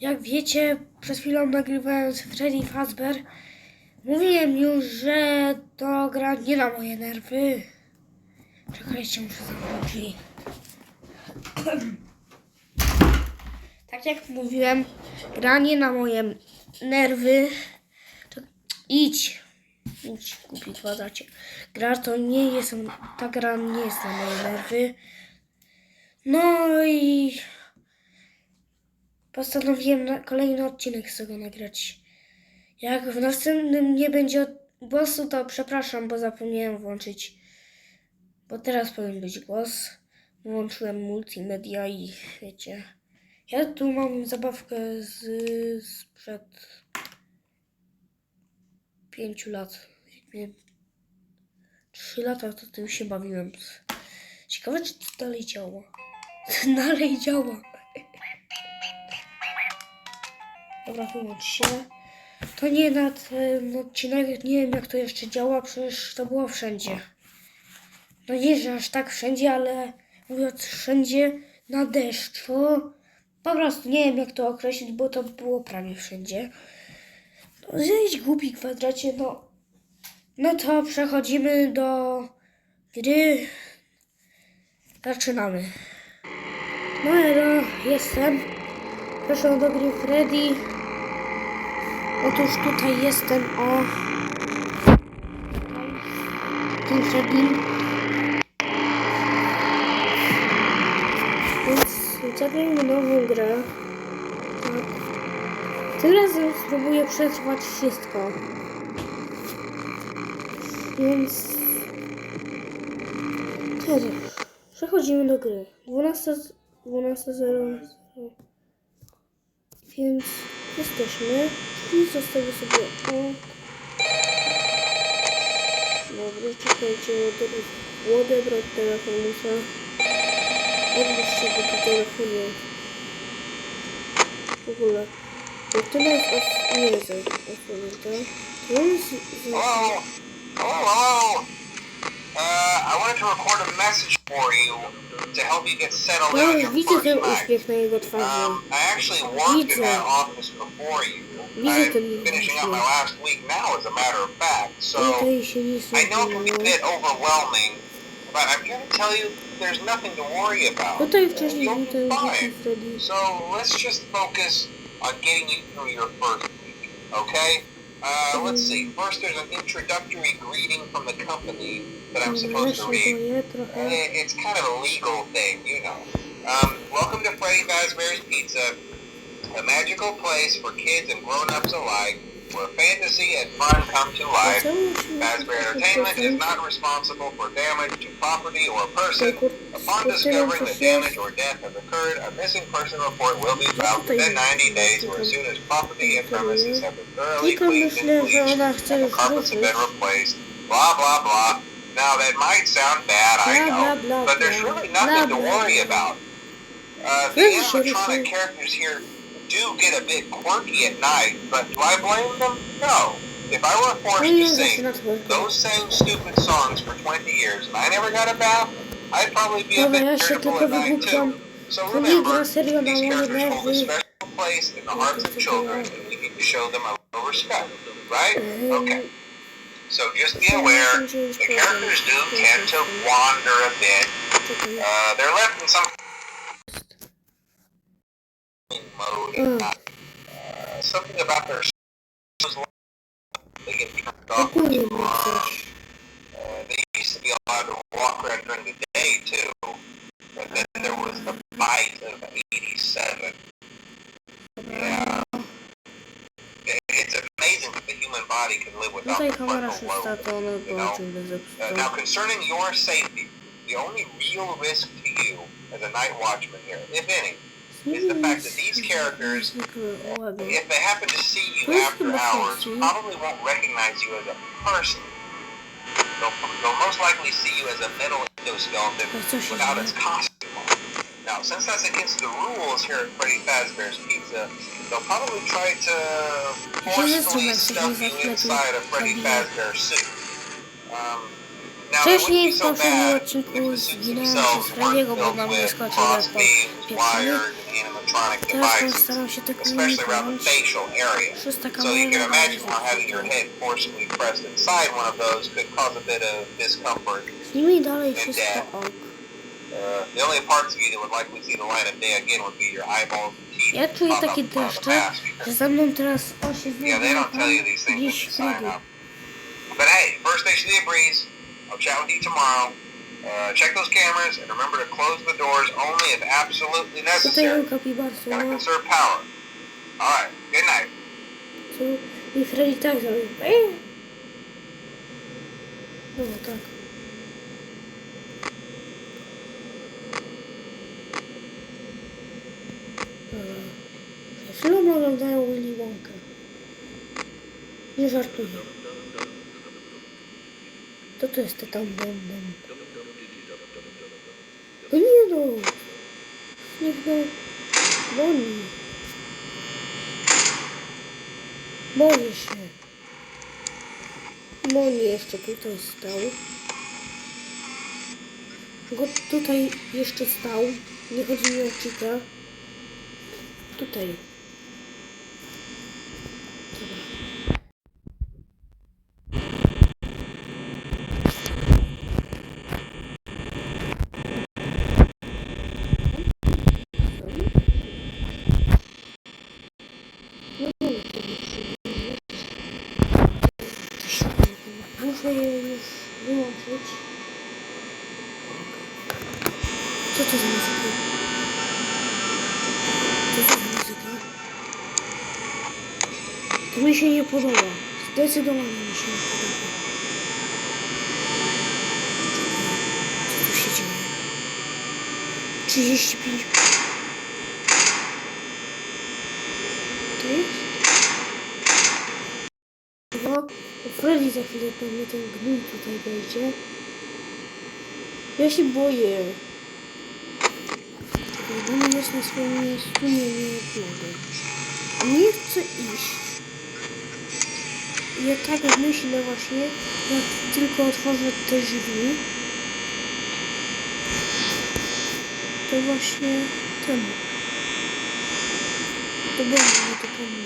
Jak wiecie, przed chwilą nagrywając Freddy Fazbear, mówiłem już, że to gra nie na moje nerwy. Czekajcie, muszę zamknąć. Tak jak mówiłem, gra nie na moje nerwy. To idź. Idź, głupi kwadracie. Gra to nie jest, ta gra nie jest na moje nerwy. No i postanowiłem na kolejny odcinek tego nagrać. Jak w następnym nie będzie głosu, to przepraszam, bo zapomniałem włączyć. Bo teraz powinien być głos. Włączyłem multimedia i wiecie. Ja tu mam zabawkę z sprzed pięciu lat. Miałem trzy lata, to tym się bawiłem. Ciekawe, czy to dalej działa. dalej działa. Dobra, wyłącz się. To nie na ten odcinek, nie wiem jak to jeszcze działa, przecież to było wszędzie. No nie, że aż tak wszędzie, ale mówiąc wszędzie na deszczu, po prostu nie wiem jak to określić, bo to było prawie wszędzie. No zejdź głupi kwadracie, no. No to przechodzimy do gry. Zaczynamy. No elo, jestem. Proszę do gry Freddy. Otóż tutaj jestem o... Tym Freddym. Więc zagrajmy nową grę. Tak. Tym razem spróbuję przetrwać wszystko. Więc... Teraz przechodzimy do gry. 12... 12.00 Więc jesteśmy. I zostawię sobie o... Dobra, czekajcie, odebrać, telefon muszę. Odbierz sobie po telefonie. W ogóle. Jak to jest os... nie jest osłonięte. To. Hello? Hello, hello? Uh, I wanted to record a message for you to help you get settled in your first ten night. uśmiech na jego twarzy. Um, I actually worked in that office before you. I'm finishing up my last week now, as a matter of fact. So I know it can be a bit overwhelming, but I'm here to tell you there's nothing to worry about. Wcześniej You'll be fine. So let's just focus on getting you through your first week, okay? Uh, let's see. First, there's an introductory greeting from the company that I'm supposed to read. It- It's kind of a legal thing, you know. Um, welcome to Freddy Fazbear's Pizza, a magical place for kids and grown-ups alike, where fantasy and fun come to life. Fazbear Entertainment is not responsible for damage to property or person. Upon discovering that damage or death has occurred, a missing person report will be filed within 90 days or as soon as property and premises have been thoroughly cleaned and myślę, że ona bleached and the carpets have been replaced. Blah, blah, blah. Now that might sound bad, I know, blah, blah, but there's really nothing to worry about. Uh, the animatronic characters here do get a bit quirky at night, but do I blame them? No. If I were forced to sing those same stupid songs for 20 years and I never got a bath, I'd probably be a bit irritable at night too. So remember, gra serio na these characters hold a special place in the hearts of children and we need to show them a little respect, right? Okay. So just be aware, the characters do tend to wander a bit. Uh, they're left in some mode Mm. Uh, something about their they get turned off too long. Uh, they used to be allowed to walk around during the day too, but then there was the bite of '87. Yeah, It- it's amazing that the human body can live without the kamera frontal szósta, lobe. you know? Uh, now, concerning your safety, the only real risk to you as a night watchman here, if any, is the fact that these characters, if they happen to see you after hours, probably won't recognize you as a person. They'll, they'll most likely see you as a metal endoskeleton without its costume. Now, since that's against the rules here at Freddy Fazbear's Pizza, they'll probably try to forcefully stuff you inside a Freddy Fazbear suit. Um, now, the facial area. So you can imagine, bo having your head na pressed inside one of those could cause a bit of discomfort and death. Uh, the only parts of you that would likely see the light of day again would be your eyeballs and teeth. Ja czuję pop up takie in front of the że za mną teraz on Yeah, they don't tell you these things when gdzieś you w sign up. But hey, first station of the breeze. I'll chat with you tomorrow. Uh, check those cameras and remember to close the doors only if absolutely necessary. Gotta conserve power. All right. Good night. tu i Freddy tak zrobił. No tak. Oglądają Willy Wonka. Nie żartuję. To to jest te tam bom bom. No nie no. Niech go boli. Boję się. Moni jeszcze tutaj stał. Go tutaj jeszcze stał. Nie chodzi mi o Chica. Tutaj. Dobra. No, no, to nie przyjmujesz. Muszę je już wyłączyć. Co to za muzyka? Co to za muzyka? To mi się nie podoba. Zdecydowanie mi się nie podoba. Co tu się dzieje? 35. To jest? No, Freddy za chwilę pewnie ten gnój tutaj wejdzie. Ja się boję. On jest na swoim miejscu, nie, nie mogę. Nie chcę iść. Ja tak myślę właśnie, jak tylko otworzę te drzwi, to właśnie temu. To będzie, to po.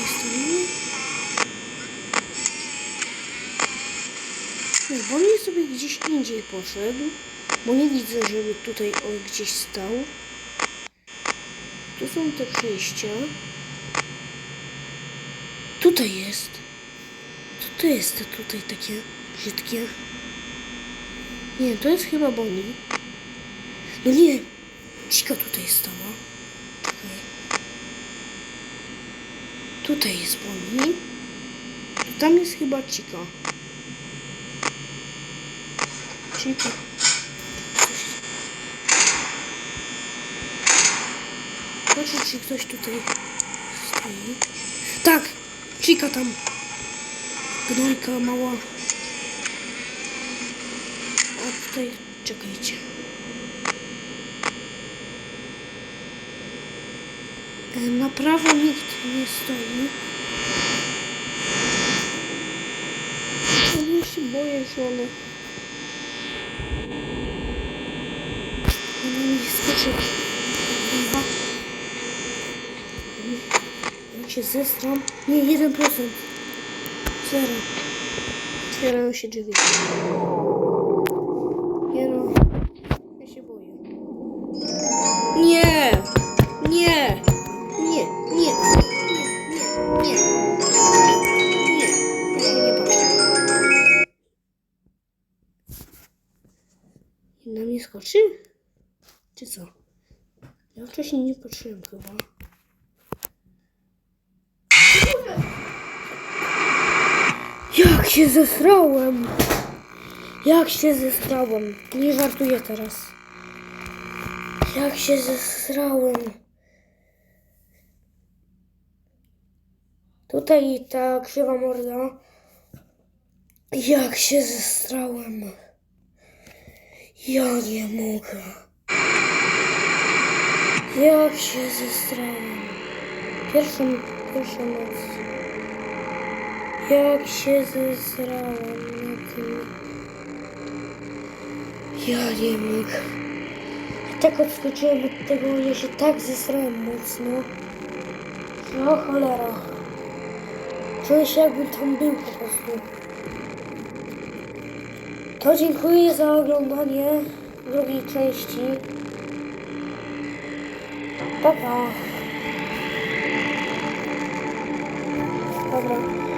Zostawimy. Nie, bo nie sobie indziej poszedł, bo nie widzę, żeby tutaj on gdzieś stał. Tu są te przejścia. Tutaj jest. Co to jest te tutaj takie brzydkie? Nie, to jest chyba Bonnie. No nie, Cika tutaj stała. Tutaj jest Bonnie. Tam jest chyba Cika. Cika. Zobaczę, czy ktoś tutaj stoi. Tak! Cika tam. Gnojka mała. A tutaj, czekajcie. E, Na prawo nikt nie stoi. Ja się boję, że one... mi skoczy. Chyba. Ja się zestram. Nie, 1%. Zero. Otwierają się drzwi. Nie no. Ja się boję. Nie! Nie! Nie, nie, nie, nie, nie. Nie, ja się nie patrzę. Na mnie skoczy? Czy co? Ja wcześniej nie patrzyłem chyba. Jak się zesrałem! Jak się zesrałem! Nie żartuję teraz. Jak się zesrałem! Tutaj ta krzywa morda. Jak się zestrałem. Ja nie mogę. Jak się zestrałem. Pierwszą, pierwszą noc. Jak się zesrałem na tym. Ja nie mogę. Tak odskoczyłem od tego, ja się tak zesrałem mocno. No cholera. Czuję się jakbym tam był po prostu. To dziękuję za oglądanie drugiej części. Пока. Пока.